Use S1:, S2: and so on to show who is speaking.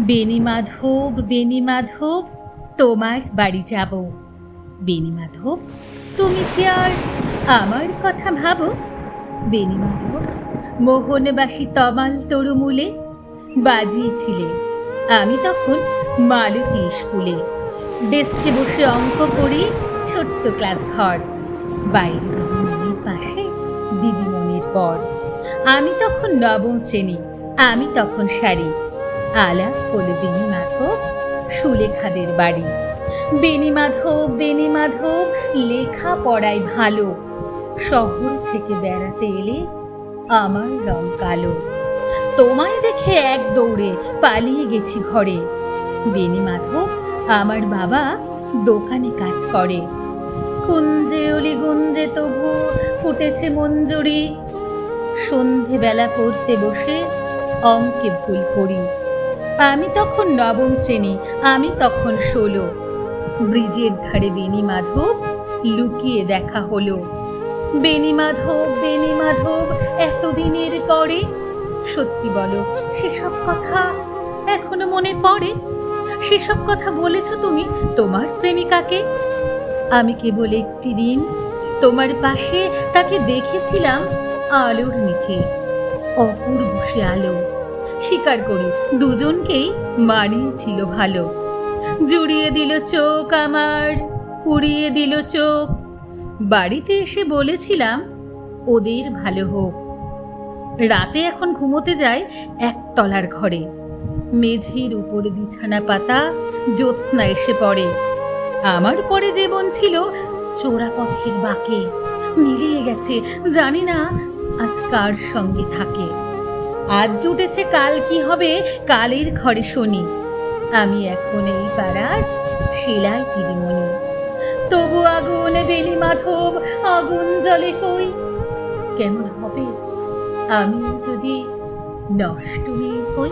S1: বেনি মাধব বেনি মাধব, তোমার বাড়ি যাব। বেনি মাধব, তুমি কি আর আমার কথা ভাবো? বেনি মাধব, মোহনবাসী তমাল তরুমূলে বাজিয়েছিলে। আমি তখন মালতী স্কুলে। ডেস্কে বসে অঙ্ক করি ছোট্ট ক্লাস ঘর। বাইরে দিদিমণির পাশে দিদিমণির পর। আমি তখন নবম শ্রেণি, আমি তখন শাড়ি আলাপ হলো মাধব, সুলেখাদের বাড়ি। বেনি মাধব বেনি মাধব, লেখা পড়ায় ভালো। শহর থেকে বেড়াতে এলে আমার রং কালো। তোমায় দেখে এক দৌড়ে পালিয়ে গেছি ঘরে। বেনি মাধব আমার বাবা দোকানে কাজ করে। কুঞ্জে অলি গুঞ্জে তবু ফুটেছে মঞ্জুরি। সন্ধেবেলা পড়তে বসে অঙ্কে ভুল করি। আমি তখন নবম শ্রেণি, আমি তখন ষোলো। ব্রিজের ধারে বেনি মাধব লুকিয়ে দেখা হলো। বেনি মাধব বেনি মাধব, এতদিনের পরে? সত্যি বলো, সেসব কথা এখনও মনে পড়ে? সেসব কথা বলেছ তুমি তোমার প্রেমিকাকে? আমি কেবল একটি দিন তোমার পাশে তাকে দেখেছিলাম আলোর নিচে, অপূর্ব সে আলো। স্বীকার করি, দুজনকেই মানিয়েছিল ভালো। জুড়িয়ে দিল চোখ আমার, পুড়িয়ে দিল চোখ। বাড়িতে এসে বলেছিলাম, ওদের ভালো হোক। রাতে এখন ঘুমোতে যায় একতলার ঘরে। মেঝের উপর বিছানা পাতা জ্যোৎস্না এসে পড়ে। আমার পরে জীবন ছিল চোরাপথের বাঁকে। মিলিয়ে গেছে, জানি না আজ কার সঙ্গে থাকে। আজ জুটেছে কাল, কি হবে? কালের ঘরে শনি। আমি এখন এই পাড়ার শিলাই দিদিমণি। তবু আগুন বেলি মাধব, আগুন জলে কই? কেমন হবে? আমি যদি নষ্টমী হই?